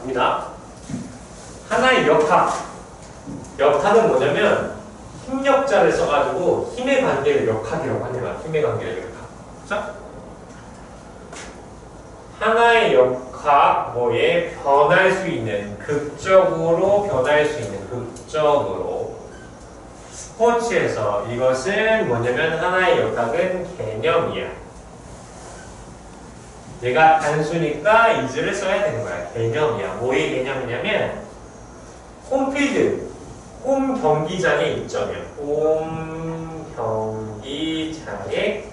갑니다. 하나의 역학. 역학은 뭐냐면 힘력자를 써가지고 힘의 관계를 역학이라고 하네요. 힘의 관계를 역학. 자, 하나의 역학 뭐에 변할 수 있는 극적으로 변할 수 있는 극적으로 스포츠에서 이것은 뭐냐면 하나의 역학은 개념이야. 얘가 단수니까 이즈를 써야 되는 거야. 개념이야. 뭐의 개념이냐면 홈필드, 홈 경기장의 이점이야. 홈 경기장의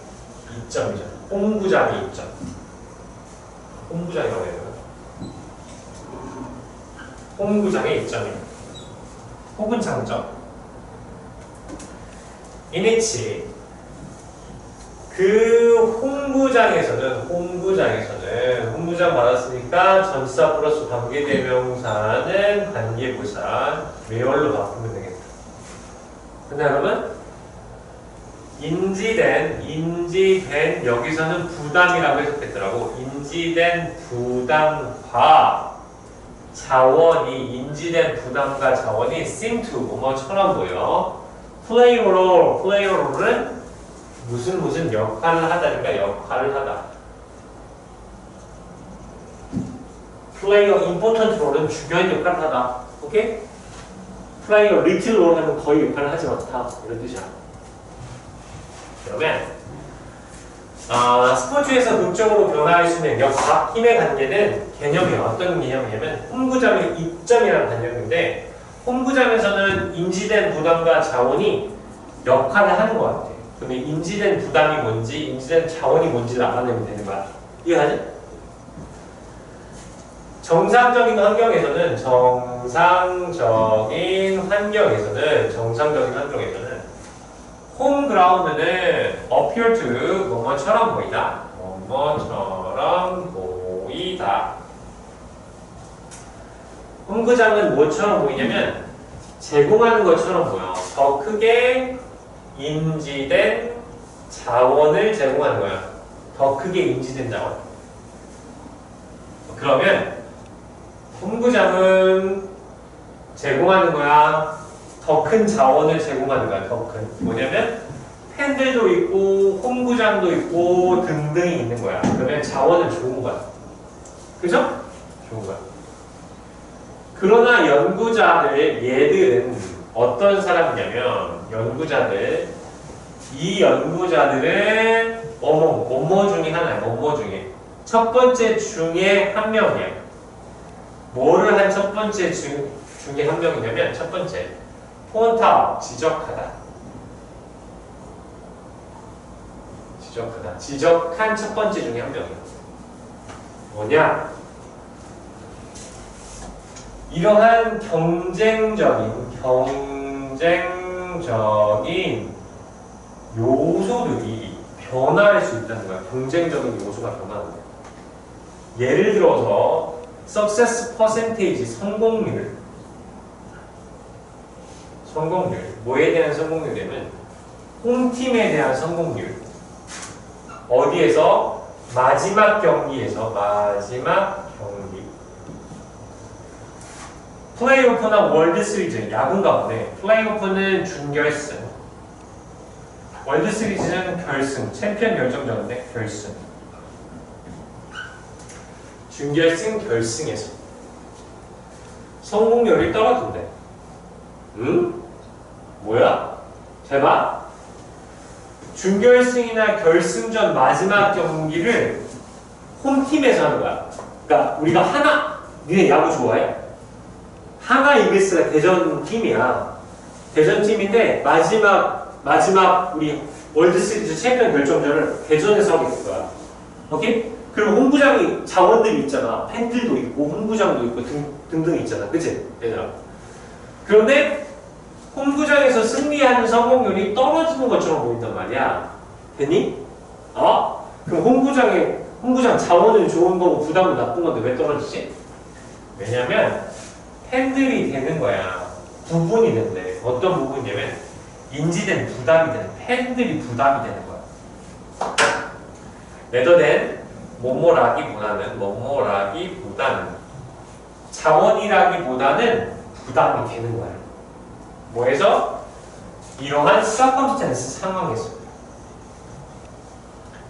이점이죠. 홈구장의 이점. 홈구장이라고 해야? 홈구장의 이점이야. 혹은 장점. 이니치 그 홈 구장에서는 홈구장에서는 홈구장 받았으니까 전사 플러스 관계 대명사는 관계부사 외월로 바꾸면 되겠다. 근데 여러분 인지된 인지된 여기서는 부담이라고 해석했더라고 인지된 부담과 자원이 인지된 부담과 자원이 seem to 뭐뭐처럼 보여 플레이어로 플레이어로는 무슨 무슨 역할을 하다니까 역할을 하다. 플레이어 임포턴트 롤은 중요한 역할을 하다. 오케이? 플레이어 리틀 롤 하면 거의 역할을 하지 않다. 이런 뜻이야. 그러면 아, 스포츠에서 극적으로 변화할 수 있는 역학, 힘의 관계는 개념이 어떤 개념이냐면 홈구장의 입점이라는 개념인데 홈구장에서는 인지된 부담과 자원이 역할을 하는 것 같아. 근데 인지된 부담이 뭔지, 인지된 자원이 뭔지를 알아내면 되는 거야. 이해하지? 정상적인 환경에서는 정상적인 환경에서는 정상적인 환경에서는 홈그라운드는 appear to 뭐뭐처럼 보이다. 뭐뭐처럼 보이다. 홈구장은 뭐처럼 보이냐면 제공하는 것처럼 보여. 더 크게 인지된 자원을 제공하는 거야. 더 크게 인지된 자원. 그러면 홈구장은 제공하는 거야. 더 큰 자원을 제공하는 거야. 더 큰. 뭐냐면 팬들도 있고 홈구장도 있고 등등이 있는 거야. 그러면 자원은 좋은 거야. 그죠? 좋은 거야. 그러나 연구자들 얘들은 어떤 사람이냐면 연구자들 이 연구자들은 뭐뭐 뭐뭐 중에 하나야. 뭐뭐 중에 첫 번째 중에 한 명이야. 뭐를 한 첫 번째 중, 중에 한 명이냐면 첫 번째 폰타 지적하다. 지적하다. 지적한 첫 번째 중에 한 명이야. 뭐냐? 이러한 경쟁적인 경쟁적인 요소들이 변화할 수 있다는 거야. 경쟁적인 요소가 변화하는 거야. 예를 들어서 success percentage 성공률. 성공률. 뭐에 대한 성공률이냐면 홈팀에 대한 성공률. 어디에서? 마지막 경기에서 마지막 경기 플레이오프나 월드 시리즈 야구인가 보네 플레이오프는 준결승 월드 시리즈는 결승 챔피언 결정전인데 결승 준결승 결승에서 성공률이 떨어진대 응? 뭐야? 대박? 준결승이나 결승전 마지막 경기를 홈팀에서 하는 거야 그러니까 우리가 하나 니네 야구 좋아해? 하나 이글스가 대전 팀이야. 대전 팀인데 마지막 마지막 우리 월드 시리즈 챔피언 결정전을 대전에서 하게 될 거야. 오케이? 그리고 홈구장이 자원들이 있잖아. 팬들도 있고 홈구장도 있고 등, 등등 있잖아. 그치? 얘들아. 그런데 홈구장에서 승리하는 성공률이 떨어지는 것처럼 보인단 말이야. 됐니? 어? 그럼 홈구장에 홈구장 자원은 좋은 거고 부담은 나쁜 건데 왜 떨어지지? 왜냐면 팬들이 되는 거야. 부분이 된대. 어떤 부분이냐면 인지된 부담이 되는 팬들이 부담이 되는 거야. 레더된 뭐뭐라기보다는 뭐뭐라기보다는 자원이라기보다는 부담이 되는 거예요. 뭐해서? 이러한 circumstance 상황에서.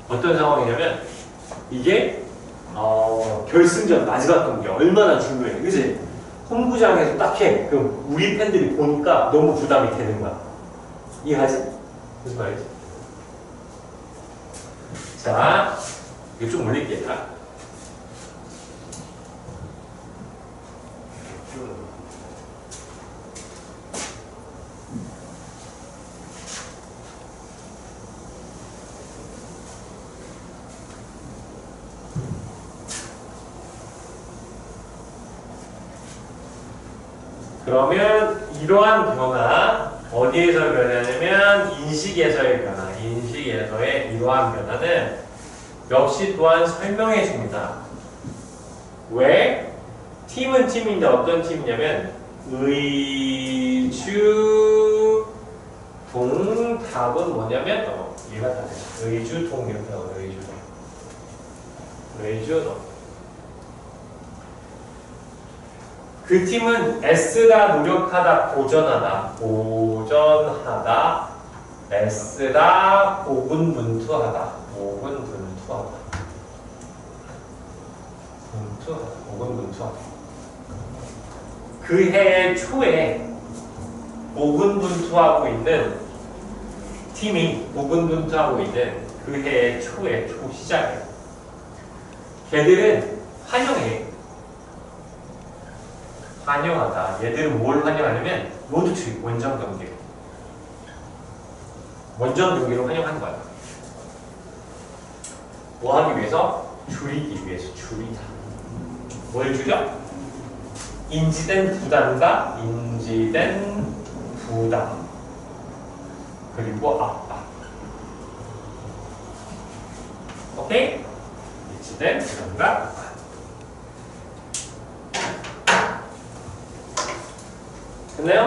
어떤 상황이냐면 이게 어, 결승전 마지막 경기 얼마나 중요해, 그지? 홈구장에서 딱 해. 그럼 우리 팬들이 보니까 너무 부담이 되는 거야. 이해하지? 무슨 말이지? 자, 이거 좀 올릴게 요. 그러면 이러한 변화 어디에서 변하냐면 인식에서의 변화, 인식에서의 이러한 변화는 역시 또한 설명해 줍니다. 왜? 팀은 팀인데 어떤 팀이냐면 의주 동답은 뭐냐면 어, 얘가 다 돼. 의주 동 이렇게 나와 의주 동 의주 동 그 팀은 애쓰다 노력하다 보전하다 보전하다. 애쓰다 고군분투하다 고군분투하다. 분투하다 고군분투하다. 그해 초에 고군분투하고 있는 팀이 고군분투하고 있는 그해 초에 초 시작에 걔들은 환영해 환영하다. 얘들은 뭘 환영하냐면 주의 원정 경기로. 원정 경기로 환영하는 거야. 뭐 하기 위해서? 줄이기 위해서 줄이다. 뭘 줄여? 인지된 부담과 인지된 부담 그리고 압박. 오케이? 인지된 부담과 압박. 됐나요?